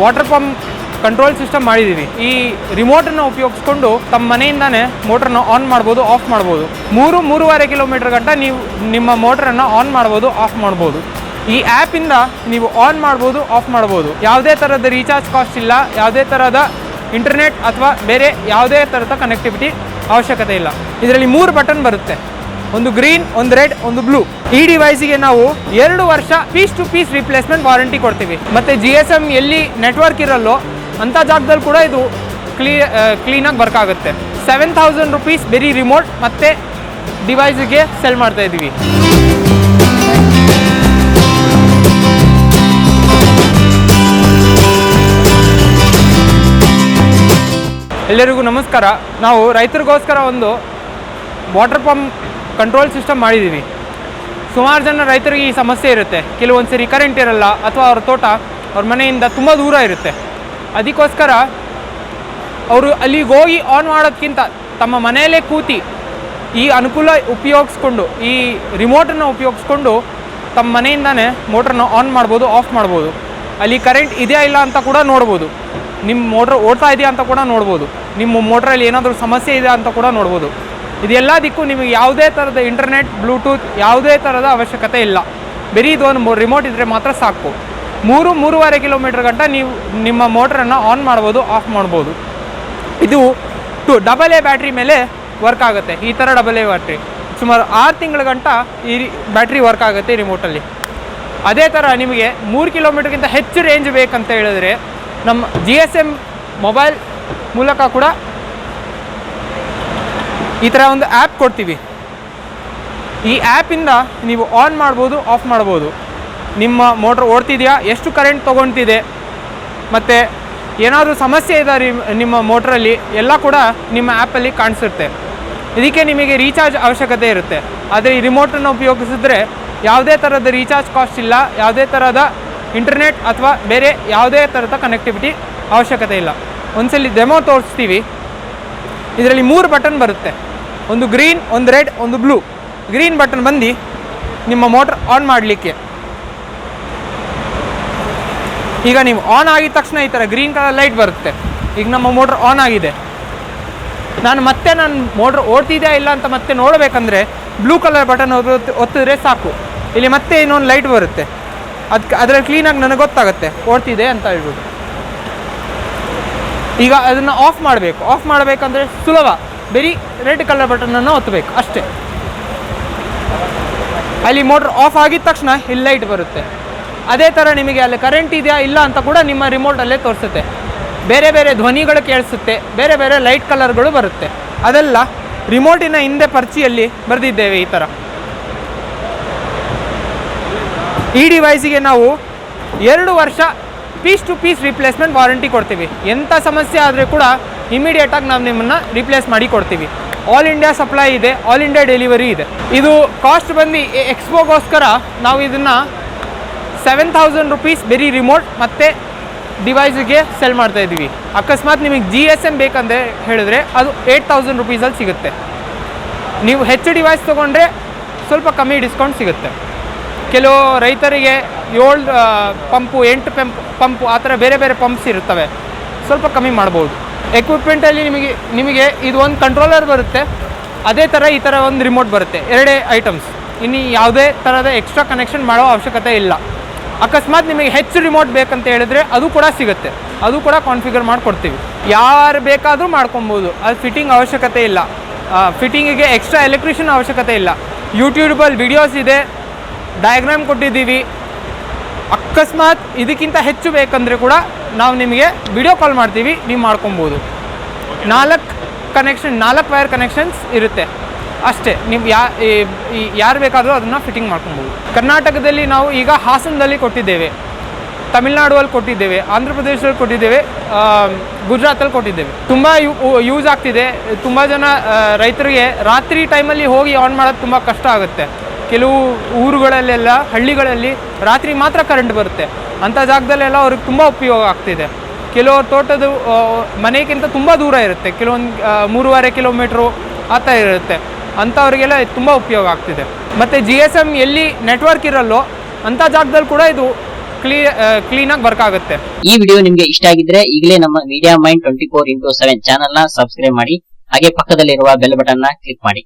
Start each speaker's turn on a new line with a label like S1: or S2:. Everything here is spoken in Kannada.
S1: ವಾಟರ್ ಪಂಪ್ ಕಂಟ್ರೋಲ್ ಸಿಸ್ಟಮ್ ಮಾಡಿದ್ದೀವಿ ಈ ರಿಮೋಟನ್ನು ಉಪಯೋಗಿಸ್ಕೊಂಡು ತಮ್ಮ ಮನೆಯಿಂದಾನೇ ಮೋಟ್ರನ್ನ ಆನ್ ಮಾಡ್ಬೋದು ಆಫ್ ಮಾಡ್ಬೋದು. ಮೂರು, ಮೂರುವರೆ ಕಿಲೋಮೀಟರ್ ಗಂಟ ನೀವು ನಿಮ್ಮ ಮೋಟ್ರನ್ನು ಆನ್ ಮಾಡ್ಬೋದು ಆಫ್ ಮಾಡ್ಬೋದು. ಈ ಆ್ಯಪಿಂದ ನೀವು ಆನ್ ಮಾಡ್ಬೋದು ಆಫ್ ಮಾಡ್ಬೋದು. ಯಾವುದೇ ಥರದ ರೀಚಾರ್ಜ್ ಕಾಸ್ಟ್ ಇಲ್ಲ. ಯಾವುದೇ ಥರದ ಇಂಟರ್ನೆಟ್ ಅಥವಾ ಬೇರೆ ಯಾವುದೇ ಥರದ ಕನೆಕ್ಟಿವಿಟಿ ಅವಶ್ಯಕತೆ ಇಲ್ಲ. ಇದರಲ್ಲಿ ಮೂರು ಬಟನ್ ಬರುತ್ತೆ. ಒಂದು ಗ್ರೀನ್, ಒಂದು ರೆಡ್, ಒಂದು ಬ್ಲೂ. ಈ ಡಿವೈಸಿಗೆ ನಾವು ಎರಡು ವರ್ಷ piece to piece replacement warranty ಕೊಡ್ತೀವಿ. ಮತ್ತೆ ಜಿ ಎಸ್ ಎಂ ಎಲ್ಲಿ ನೆಟ್ವರ್ಕ್ ಇರಲ್ಲೋ ಅಂಥ ಜಾಗದಲ್ಲಿ ಕೂಡ ಇದು ಕ್ಲೀ ಕ್ಲೀನಾಗಿ ವರ್ಕ್ ಆಗುತ್ತೆ. ಸೆವೆನ್ ಥೌಸಂಡ್ ರುಪೀಸ್ ಬರೀ ರಿಮೋಟ್ ಮತ್ತೆ ಡಿವೈಸಿಗೆ ಸೆಲ್ ಮಾಡ್ತಾ ಇದ್ದೀವಿ. ಎಲ್ಲರಿಗೂ ನಮಸ್ಕಾರ. ನಾವು ರೈತರಿಗೋಸ್ಕರ ಒಂದು ವಾಟರ್ ಪಂಪ್ ಕಂಟ್ರೋಲ್ ಸಿಸ್ಟಮ್ ಮಾಡಿದ್ದೀವಿ ಸುಮಾರು ಜನ ರೈತರಿಗೆ ಈ ಸಮಸ್ಯೆ ಇರುತ್ತೆ. ಕೆಲವೊಂದು ಸರಿ ಕರೆಂಟ್ ಇರಲ್ಲ ಅಥವಾ ಅವ್ರ ತೋಟ ಅವ್ರ ಮನೆಯಿಂದ ತುಂಬ ದೂರ ಇರುತ್ತೆ. ಅದಕ್ಕೋಸ್ಕರ ಅವರು ಅಲ್ಲಿಗೆ ಹೋಗಿ ಆನ್ ಮಾಡೋದಕ್ಕಿಂತ ತಮ್ಮ ಮನೆಯಲ್ಲೇ ಕೂತಿ ಈ ಅನುಕೂಲ ಉಪಯೋಗಿಸ್ಕೊಂಡು, ಈ ರಿಮೋಟನ್ನು ಉಪಯೋಗಿಸ್ಕೊಂಡು ತಮ್ಮ ಮನೆಯಿಂದನೇ ಮೋಟ್ರನ್ನ ಆನ್ ಮಾಡ್ಬೋದು ಆಫ್ ಮಾಡ್ಬೋದು. ಅಲ್ಲಿ ಕರೆಂಟ್ ಇದೆಯಾ ಇಲ್ಲ ಅಂತ ಕೂಡ ನೋಡ್ಬೋದು. ನಿಮ್ಮ ಮೋಟ್ರ್ ಓಡ್ತಾ ಇದೆಯಾ ಅಂತ ಕೂಡ ನೋಡ್ಬೋದು. ನಿಮ್ಮ ಮೋಟ್ರಲ್ಲಿ ಏನಾದರೂ ಸಮಸ್ಯೆ ಇದೆಯಾ ಅಂತ ಕೂಡ ನೋಡ್ಬೋದು. ಇದೆಲ್ಲದಕ್ಕೂ ನಿಮಗೆ ಯಾವುದೇ ಥರದ ಇಂಟರ್ನೆಟ್ ಬ್ಲೂಟೂತ್ ಯಾವುದೇ ಥರದ ಅವಶ್ಯಕತೆ ಇಲ್ಲ. ಬರೀ ಇದು ಒಂದು ರಿಮೋಟ್ ಇದ್ದರೆ ಮಾತ್ರ ಸಾಕು. ಮೂರು, ಮೂರುವರೆ ಕಿಲೋಮೀಟರ್ ಗಂಟ ನೀವು ನಿಮ್ಮ ಮೋಟ್ರನ್ನು ಆನ್ ಮಾಡ್ಬೋದು ಆಫ್ ಮಾಡ್ಬೋದು. ಇದು ಟು ಡಬಲ್ ಎ ಬ್ಯಾಟ್ರಿ ಮೇಲೆ ವರ್ಕ್ ಆಗುತ್ತೆ. ಈ ಥರ ಡಬಲ್ ಎ ಬ್ಯಾಟ್ರಿ ಸುಮಾರು ಆರು ತಿಂಗಳ ಗಂಟ ಈ ಬ್ಯಾಟ್ರಿ ವರ್ಕ್ ಆಗುತ್ತೆ ರಿಮೋಟಲ್ಲಿ ಅದೇ ಥರ ನಿಮಗೆ ಮೂರು ಕಿಲೋಮೀಟ್ರ್ಗಿಂತ ಹೆಚ್ಚು ರೇಂಜ್ ಬೇಕಂತ ಹೇಳಿದ್ರೆ, ನಮ್ಮ ಜಿ ಎಸ್ ಎಂ ಮೊಬೈಲ್ ಮೂಲಕ ಕೂಡ ಈ ಥರ ಒಂದು ಆ್ಯಪ್ ಕೊಡ್ತೀವಿ. ಈ ಆ್ಯಪಿಂದ ನೀವು ಆನ್ ಮಾಡ್ಬೋದು ಆಫ್ ಮಾಡ್ಬೋದು. ನಿಮ್ಮ ಮೋಟ್ರ್ ಓಡ್ತಿದೆಯಾ? ಎಷ್ಟು ಕರೆಂಟ್ ತೊಗೊತಿದೆ? ಮತ್ತು ಏನಾದರೂ ಸಮಸ್ಯೆ ಇದೆ ರೀ ನಿಮ್ಮ ಮೋಟ್ರಲ್ಲಿ ಎಲ್ಲ ಕೂಡ ನಿಮ್ಮ ಆ್ಯಪಲ್ಲಿ ಕಾಣಿಸುತ್ತೆ. ಇದಕ್ಕೆ ನಿಮಗೆ ರೀಚಾರ್ಜ್ ಅವಶ್ಯಕತೆ ಇರುತ್ತೆ. ಆದರೆ ಈ ರಿಮೋಟನ್ನು ಉಪಯೋಗಿಸಿದ್ರೆ ಯಾವುದೇ ಥರದ ರೀಚಾರ್ಜ್ ಕಾಸ್ಟ್ ಇಲ್ಲ. ಯಾವುದೇ ಥರದ ಇಂಟರ್ನೆಟ್ ಅಥವಾ ಬೇರೆ ಯಾವುದೇ ಥರದ ಕನೆಕ್ಟಿವಿಟಿ ಅವಶ್ಯಕತೆ ಇಲ್ಲ. ಒಂದ್ಸಲಿ ಡೆಮೋ ತೋರಿಸ್ತೀವಿ. ಇದರಲ್ಲಿ ಮೂರು ಬಟನ್ ಬರುತ್ತೆ. ಒಂದು ಗ್ರೀನ್, ಒಂದು ರೆಡ್, ಒಂದು ಬ್ಲೂ. ಗ್ರೀನ್ ಬಟನ್ ಬಂದು ನಿಮ್ಮ ಮೋಟ್ರ್ ಆನ್ ಮಾಡಲಿಕ್ಕೆ. ಈಗ ನೀವು ಆನ್ ಆಗಿದ ತಕ್ಷಣ ಈ ಥರ ಗ್ರೀನ್ ಕಲರ್ ಲೈಟ್ ಬರುತ್ತೆ. ಈಗ ನಮ್ಮ ಮೋಟ್ರ್ ಆನ್ ಆಗಿದೆ. ನಾನು ಮತ್ತೆ ನಾನು ಮೋಟ್ರ್ ಓಡ್ತಿದೆಯಾ ಇಲ್ಲ ಅಂತ ಮತ್ತೆ ನೋಡಬೇಕಂದ್ರೆ ಬ್ಲೂ ಕಲರ್ ಬಟನ್ ಒತ್ತಿದ್ರೆ ಸಾಕು. ಇಲ್ಲಿ ಮತ್ತೆ ಇನ್ನೊಂದು ಲೈಟ್ ಬರುತ್ತೆ. ಅದಕ್ಕೆ ಅದರಲ್ಲಿ ಕ್ಲೀನಾಗಿ ನನಗೆ ಗೊತ್ತಾಗುತ್ತೆ. ಓಡ್ತಿದೆ ಅಂತ ಹೇಳ್ಬೋದು. ಈಗ ಅದನ್ನು ಆಫ್ ಮಾಡಬೇಕು. ಆಫ್ ಮಾಡಬೇಕಂದ್ರೆ ಸುಲಭ. ಬರೀ ರೆಡ್ ಕಲರ್ ಬಟನನ್ನು ಒತ್ತಬೇಕು, ಅಷ್ಟೇ. ಅಲ್ಲಿ ಮೋಟ್ರ್ ಆಫ್ ಆಗಿದ ತಕ್ಷಣ ಇಲ್ಲಿ ಲೈಟ್ ಬರುತ್ತೆ. ಅದೇ ಥರ ನಿಮಗೆ ಅಲ್ಲಿ ಕರೆಂಟ್ ಇದೆಯಾ ಇಲ್ಲ ಅಂತ ಕೂಡ ನಿಮ್ಮ ರಿಮೋಟಲ್ಲೇ ತೋರಿಸುತ್ತೆ. ಬೇರೆ ಬೇರೆ ಧ್ವನಿಗಳು ಕೇಳಿಸುತ್ತೆ, ಬೇರೆ ಬೇರೆ ಲೈಟ್ ಕಲರ್ಗಳು ಬರುತ್ತೆ. ಅದೆಲ್ಲ ರಿಮೋಟಿನ ಹಿಂದೆ ಪರ್ಚಿಯಲ್ಲಿ ಬರೆದಿದ್ದೇವೆ ಈ ಥರ ಈ ಡಿವೈಸಿಗೆ ನಾವು ಎರಡು ವರ್ಷ piece to piece replacement warranty ಕೊಡ್ತೀವಿ. ಎಂಥ ಸಮಸ್ಯೆ ಆದರೆ ಕೂಡ ಇಮಿಡಿಯೇಟಾಗಿ ನಾವು ನಿಮ್ಮನ್ನು ರಿಪ್ಲೇಸ್ ಮಾಡಿ ಕೊಡ್ತೀವಿ. ಆಲ್ ಇಂಡಿಯಾ ಸಪ್ಲೈ ಇದೆ ಆಲ್ ಇಂಡಿಯಾ ಡೆಲಿವರಿ ಇದೆ. ಇದು ಕಾಸ್ಟ್ ಬಂದು ಎಕ್ಸ್ಪೋಗೋಸ್ಕರ ನಾವು ಇದನ್ನು ಸೆವೆನ್ ತೌಸಂಡ್ ರುಪೀಸ್ ಬೆರಿ ರಿಮೋಟ್ ಮತ್ತು ಡಿವೈಸಿಗೆ ಸೆಲ್ ಮಾಡ್ತಾ ಇದ್ದೀವಿ. ಅಕಸ್ಮಾತ್ ನಿಮಗೆ ಜಿ ಎಸ್ ಎಂ ಬೇಕಂದರೆ ಹೇಳಿದ್ರೆ ಅದು ಏಯ್ಟ್ ತೌಸಂಡ್ ರುಪೀಸಲ್ಲಿ ಸಿಗುತ್ತೆ. ನೀವು ಹೆಚ್ಚು ಡಿವೈಸ್ ತೊಗೊಂಡ್ರೆ ಸ್ವಲ್ಪ ಕಮ್ಮಿ ಡಿಸ್ಕೌಂಟ್ ಸಿಗುತ್ತೆ. ಕೆಲವು ರೈತರಿಗೆ ಏಳು ಪಂಪು ಎಂಟು ಪಂಪ್ ಪಂಪು ಆ ಥರ ಬೇರೆ ಬೇರೆ ಪಂಪ್ಸ್ ಇರುತ್ತವೆ. ಸ್ವಲ್ಪ ಕಮ್ಮಿ ಮಾಡ್ಬೋದು. ಎಕ್ವಿಪ್ಮೆಂಟಲ್ಲಿ ನಿಮಗೆ ನಿಮಗೆ ಇದು ಒಂದು ಕಂಟ್ರೋಲರ್ ಬರುತ್ತೆ. ಅದೇ ಥರ ಈ ಥರ ಒಂದು ರಿಮೋಟ್ ಬರುತ್ತೆ. ಎರಡೇ ಐಟಮ್ಸ್ ಇನ್ನು ಯಾವುದೇ ಥರದ ಎಕ್ಸ್ಟ್ರಾ ಕನೆಕ್ಷನ್ ಮಾಡೋ ಅವಶ್ಯಕತೆ ಇಲ್ಲ. ಅಕಸ್ಮಾತ್ ನಿಮಗೆ ಹೆಚ್ಚು ರಿಮೋಟ್ ಬೇಕಂತ ಹೇಳಿದ್ರೆ ಅದು ಕೂಡ ಸಿಗುತ್ತೆ. ಅದು ಕೂಡ ಕಾನ್ಫಿಗರ್ ಮಾಡಿಕೊಡ್ತೀವಿ. ಯಾರು ಬೇಕಾದರೂ ಮಾಡ್ಕೊಬೋದು. ಅದು ಫಿಟ್ಟಿಂಗ್ ಅವಶ್ಯಕತೆ ಇಲ್ಲ. ಫಿಟ್ಟಿಂಗಿಗೆ ಎಕ್ಸ್ಟ್ರಾ ಎಲೆಕ್ಟ್ರಿಷಿಯನ್ ಅವಶ್ಯಕತೆ ಇಲ್ಲ. ಯೂಟ್ಯೂಬಲ್ಲಿ ವಿಡಿಯೋಸ್ ಇದೆ. ಡಯಾಗ್ರಾಮ್ ಕೊಟ್ಟಿದ್ದೀವಿ. ಅಕಸ್ಮಾತ್ ಇದಕ್ಕಿಂತ ಹೆಚ್ಚು ಬೇಕಂದರೆ ಕೂಡ ನಾವು ನಿಮಗೆ ವಿಡಿಯೋ ಕಾಲ್ ಮಾಡ್ತೀವಿ, ನೀವು ಮಾಡ್ಕೊಬೋದು. ನಾಲ್ಕು ಕನೆಕ್ಷನ್ ನಾಲ್ಕು ವೈರ್ ಕನೆಕ್ಷನ್ಸ್ ಇರುತ್ತೆ. ಅಷ್ಟೇ, ನೀವು ಯಾ ಯಾರು ಬೇಕಾದರೂ ಅದನ್ನು ಫಿಟ್ಟಿಂಗ್ ಮಾಡ್ಕೊಬೋದು. ಕರ್ನಾಟಕದಲ್ಲಿ ನಾವು ಈಗ ಹಾಸನದಲ್ಲಿ ಕೊಟ್ಟಿದ್ದೇವೆ ತಮಿಳ್ನಾಡುವಲ್ಲಿ ಕೊಟ್ಟಿದ್ದೇವೆ ಆಂಧ್ರ ಪ್ರದೇಶದಲ್ಲಿ ಕೊಟ್ಟಿದ್ದೇವೆ ಗುಜರಾತಲ್ಲಿ ಕೊಟ್ಟಿದ್ದೇವೆ. ತುಂಬ ಯೂಸ್ ಆಗ್ತಿದೆ. ತುಂಬ ಜನ ರೈತರಿಗೆ ರಾತ್ರಿ ಟೈಮಲ್ಲಿ ಹೋಗಿ ಆನ್ ಮಾಡೋದು ತುಂಬ ಕಷ್ಟ ಆಗುತ್ತೆ. ಕೆಲವು ಊರುಗಳಲ್ಲೆಲ್ಲ, ಹಳ್ಳಿಗಳಲ್ಲಿ ರಾತ್ರಿ ಮಾತ್ರ ಕರೆಂಟ್ ಬರುತ್ತೆ. ಅಂಥ ಜಾಗದಲ್ಲೆಲ್ಲ ಅವ್ರಿಗೆ ತುಂಬ ಉಪಯೋಗ ಆಗ್ತಿದೆ. ಕೆಲವರು ತೋಟದ ಮನೆಗಿಂತ ತುಂಬ ದೂರ ಇರುತ್ತೆ. ಕೆಲವೊಂದು ಮೂರುವರೆ ಕಿಲೋಮೀಟ್ರು ಆ ಥರ ಇರುತ್ತೆ. ಅಂಥವ್ರಿಗೆಲ್ಲ ತುಂಬ ಉಪಯೋಗ ಆಗ್ತಿದೆ. ಮತ್ತು ಜಿ ಎಸ್ ಎಂ ಎಲ್ಲಿ ನೆಟ್ವರ್ಕ್ ಇರಲ್ಲೋ ಅಂಥ ಜಾಗದಲ್ಲಿ ಕೂಡ ಇದು ಕ್ಲೀ ಕ್ಲೀನಾಗಿ ವರ್ಕ್ ಆಗುತ್ತೆ.
S2: ಈ ವಿಡಿಯೋ ನಿಮ್ಗೆ ಇಷ್ಟ ಆಗಿದ್ರೆ ಈಗಲೇ ನಮ್ಮ media mind twenty four into seven ಚಾನಲ್ನ ಸಬ್ಸ್ಕ್ರೈಬ್ ಮಾಡಿ. ಹಾಗೆ ಪಕ್ಕದಲ್ಲಿರುವ ಬೆಲ್ ಬಟನ್ ಕ್ಲಿಕ್ ಮಾಡಿ.